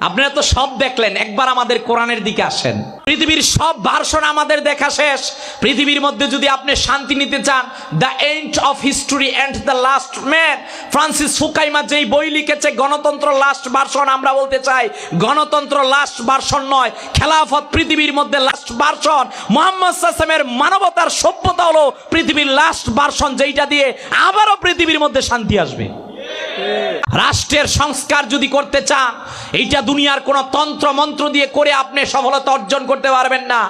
আপনারা তো সব দেখলেন, একবার আমাদের কোরআনের দিকে আসেন। পৃথিবীর সব ভার্সন আমাদের দেখা শেষ। পৃথিবীর মধ্যে যদি আপনি শান্তি নিতে চান the end of history and the last man Francis Fukuyama যেই বই লিখেছে, গণতন্ত্র লাস্ট ভার্সন আমরা বলতে চাই, গণতন্ত্র লাস্ট ভার্সন নয়। খেলাফত পৃথিবীর মধ্যে লাস্ট ভার্সন মোহাম্মদ সাসেমের মানবতার সভ্যতা হলো পৃথিবীর লাস্ট ভার্সন যেইটা দিয়ে আবারও পৃথিবীর মধ্যে শান্তি আসবে। রাষ্ট্রের সংস্কার যদি করতে চান, এইটা দুনিয়ার কোন তন্ত্র মন্ত্র দিয়ে করে আপনি সফলতা অর্জন করতে পারবেন না।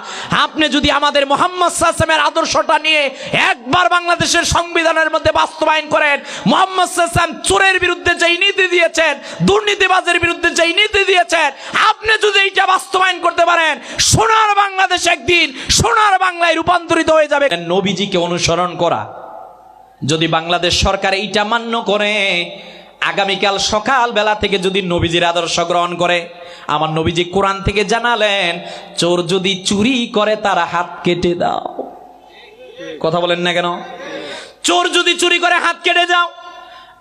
আপনি যদি আমাদের মোহাম্মদ সাসেমের আদর্শটা নিয়ে একবার বাংলাদেশের সংবিধানের মধ্যে বাস্তবায়ন করেন, মোহাম্মদ সাসেম চোরের বিরুদ্ধে যেই নীতি দিয়েছেন, দুর্নীতিবাজের বিরুদ্ধে যেই নীতি দিয়েছেন, আপনি যদি এইটা বাস্তবায়ন করতে পারেন, সোনার বাংলাদেশ একদিন সোনার বাংলায় রূপান্তরিত হয়ে যাবে। নবীজিকে অনুসরণ করা। যদি বাংলাদেশ সরকার এইটা মান্য করে আগামীকাল সকাল বেলা থেকে যদি নবীজির আদর্শ গ্রহণ করে, আমার নবীজি কোরআন থেকে জানালেন, চোর যদি চুরি করে তার হাত কেটে দাও। কথা বলেন না কেন? চোর যদি চুরি করে হাত কেটে যাও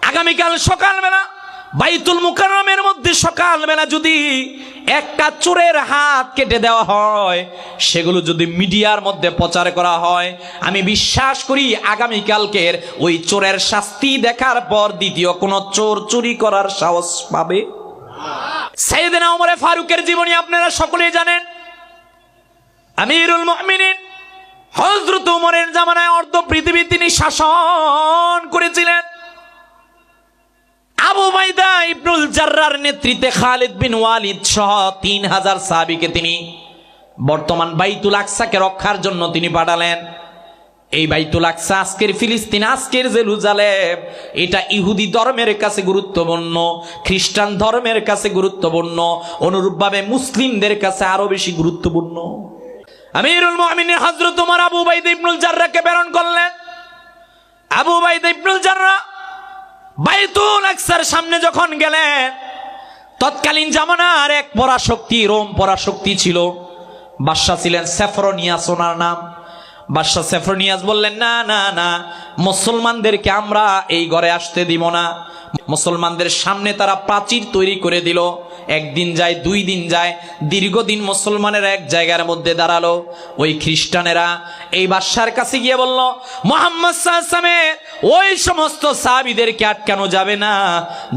আগামীকাল সকালবেলা বাইতুল মুকাররমের মধ্যে সকালবেলা যদি একটা চোরের হাত কেটে দেওয়া হয়, সেগুলো যদি মিডিয়ার মধ্যে প্রচার করা হয়, আমি বিশ্বাস করি আগামীকালকের ওই চোরের শাস্তি দেখার পর দ্বিতীয় কোনো চোর চুরি করার সাহস পাবে? সাইয়েদনা ওমরে ফারুকের জীবনী আপনারা সকলেই জানেন। আমিরুল মুমিনিন হযরত ওমরের জামানায় অর্ধ পৃথিবী তিনি শাসন করেছিলেন। আবু বাইদা ইবনুল জাররার নেতৃত্বে খালিদ বিন ওয়ালিদ সহ তিন হাজার সাহাবিকে তিনি বর্তমান বাইতুল আকসাকে রক্ষার জন্য তিনি পাঠালেন। এই বাইতুল আকসা আজকের ফিলিস্তিন, আজকের জেরুজালেম, এটা ইহুদি ধর্মের কাছে গুরুত্বপূর্ণ, খ্রিস্টান ধর্মের কাছে গুরুত্বপূর্ণ, অনুরূপভাবে মুসলিমদের কাছে আরও বেশি গুরুত্বপূর্ণ। আমিরুল মুমিনিন হযরত ওমর আবু বাইদা ইবনুল জাররাকে প্রেরণ করলেন। আবু বাইদা ইবনুল জাররা বাইতুল আকসার সামনে যখন গেলেন, তৎকালীন জামানার এক পরাশক্তি, রোম পরাশক্তি ছিল। বাদশাহ ছিলেন সেফরনিয়াস ওনার নাম। বাদশাহ সেফরনিয়াস বললেন, না না না, মুসলমানদেরকে আমরা এই ঘরে আসতে দিব না। মুসলমানদের সামনে তারা প্রাচীর তৈরি করে দিল। একদিন যায়, দুই দিন যায়, দীর্ঘদিন মুসলমানেরা এক জায়গার মধ্যে দাঁড়াল। ওই খ্রিস্টানেরা এই বাদশার কাছে গিয়ে বলল, মোহাম্মদ ওই সমস্ত সাহাবিদেরকে আটকানো যাবে না।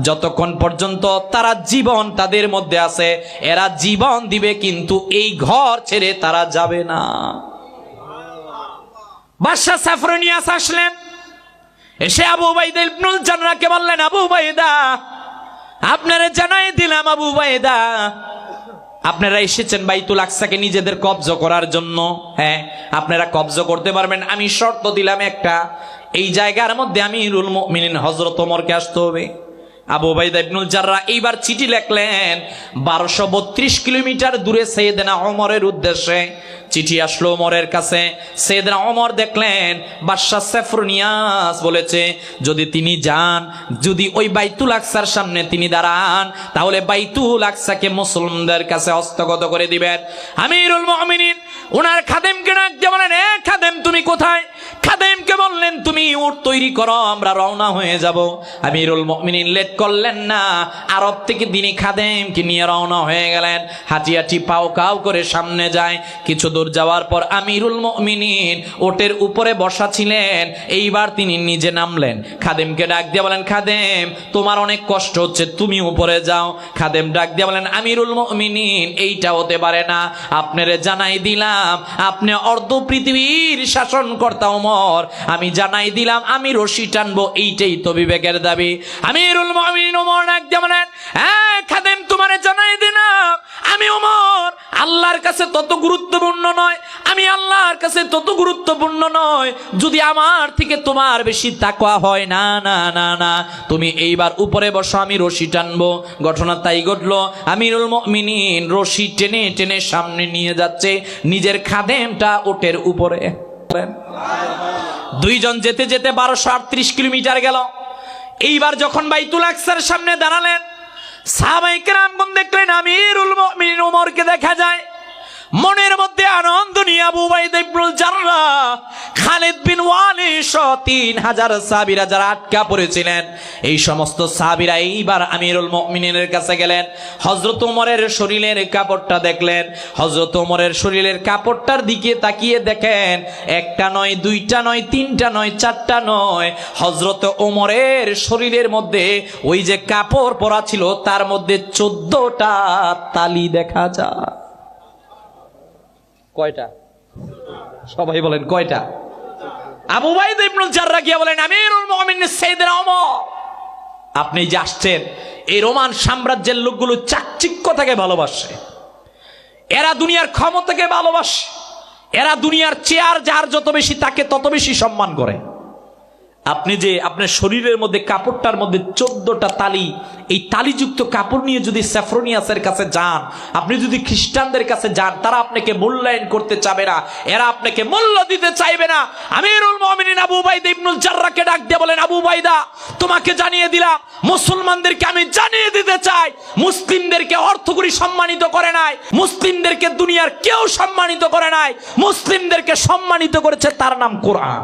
যতক্ষণ পর্যন্ত তারা জীবন তাদের মধ্যে আছে, এরা জীবন দিবে, কিন্তু এই ঘর ছেড়ে তারা যাবে না। বাদশাহ সাফরনিয়াস আসলেন। এসে আবু বাইদা ইবনুল জানরাকে বললেন, আবু বাইদা আপনারা জানাই দিলাম আবু বাইদা আপনারা এসেছেন বাইতুল আকসাকে নিজেদের কবজ করার জন্য। হ্যাঁ আপনারা কবজ করতে পারবেন। আমি শর্ত দিলাম একটা, এই জায়গার মধ্যে আমি রুল মিনিন হজরত ওমরকে আসতে হবে। আবু বাইদা ইবনুল জাররা এইবার চিঠি লেখলেন, বারোশো বত্রিশ কিলোমিটার দূরে সৈয়দনা ওমরের উদ্দেশ্যে। চিঠি আসলো ওমরের কাছে। সৈয়দনা ওমর দেখলেন, বাদশাহ সেফরনিয়াস বলেছে, যদি তিনি যান, যদি ওই বাইতুল আকসার সামনে তিনি দাঁড়ান, তাহলে বাইতুল আকসাকে মুসলমানদের কাছে হস্তগত করে দিবেন। আমিরুল মুমিনিন ওনার খাদেমকে ডাক দিয়ে বলেন, এ খাদেম, তুমি কোথায়? খাদেমকে বললেন, তুমি উট তৈরি করো, আমরা রওনা হয়ে যাব। আমিরুল মুমিনিন লেট করলেন না, আরব থেকে তিনি খাদেমকে নিয়ে রওনা হয়ে গেলেন। হাঁটি পাও কাও করে সামনে যায়, কিছু দূর যাওয়ার পর আমিরুল মুমিনিন ওটের উপরে বসা ছিলেন। এইবার তিনি নিজে নামলেন। খাদেমকে ডাক দিয়ে বলেন, খাদেম, তোমার অনেক কষ্ট হচ্ছে, তুমি উপরে যাও। খাদেম ডাক দিয়ে বলেন, আমিরুল মুমিনিন, এইটা হতে পারে না। আপনারে জানাই দিলাম, আপনি অর্ধ পৃথিবীর শাসনকর্তা ওমর। আমি জানাই দিলাম, আমি রশি টানবো, এইটাই তো বিবেকের দাবি। আমিরুল মুমিনিন ওমর ডাক দিয়ে বলেন আল্লাহর কাছে তত গুরুত্বপূর্ণ নয়, আমি আল্লাহর কাছে তত গুরুত্বপূর্ণ নয়, যদি আমার থেকে তোমার বেশি তাকওয়া হয়, না না না না, তুমি এইবার উপরে বসো, আমি রশি টানবো। ঘটনা তাই ঘটলো, আমিরুল মুমিনিন রশি টেনে টেনে সামনে নিয়ে যাচ্ছে, নিজের খাদেমটা ওটের উপরে। দুইজন যেতে যেতে বারোশো আটত্রিশ কিলোমিটার গেল। এইবার যখন বাইতুল আকসার সামনে দাঁড়ালেন সাহাবাইকেরামগণ দেখলেন আমিরুল মুমিনিন উমরকে দেখা যায়। মনের মধ্যে আনন্দ নিয়ে আবু বাইদ ইবনুল বিন ওয়ালি সহ তিন হাজার যারা আটকা এই সমস্ত এইবার আমিরুল কাছে গেলেন। শরীরের কাপড়টা দেখলেন। হযরত ওমরের শরীরের কাপড়টার দিকে তাকিয়ে দেখেন, একটা নয়, দুইটা নয়, তিনটা নয়, চারটা নয়। হযরত ওমরের শরীরের মধ্যে ওই যে কাপড় পরা ছিল, তার মধ্যে চোদ্দটা তালি দেখা যায়। কয়টা? সবাই বলেন, কয়টা? আবু বাইদ ইবনুল জাররা গিয়া বলেন, আমিরুল মুমিনিন সাইয়েদনা ওমর। আপনি যে আসছেন, এই রোমান সাম্রাজ্যের লোকগুলো চাকচিক্যতাকে ভালোবাসে। এরা দুনিয়ার ক্ষমতাকে ভালোবাসে। এরা দুনিয়ার চেয়ার যার যত বেশি, তাকে তত বেশি সম্মান করে। আপনি যে আপনার শরীরের মধ্যে কাপড়টার মধ্যে চোদ্দটা তালি, এই তালিযুক্ত কাপড় নিয়ে যদি স্যাফ্রোনিয়াসের কাছে যান, আপনি যদি খ্রিস্টানদের কাছে যান, তারা আপনাকে মূল্যায়ন করতে চাবে না, এরা আপনাকে মূল্য দিতে চাইবে না। আমিরুল মুমিনিন আবু বাইদা ইবনুল জাররাকে ডাক দিয়ে বলেন, আবু বাইদা তোমাকে জানিয়ে দিলাম, মুসলমানদেরকে আমি জানিয়ে দিতে চাই। মুসলিমদেরকে অর্থকরী সম্মানিত করে নাই, মুসলিমদেরকে দুনিয়ার কেউ সম্মানিত করে নাই, মুসলিমদেরকে সম্মানিত করেছে তার নাম কোরআন।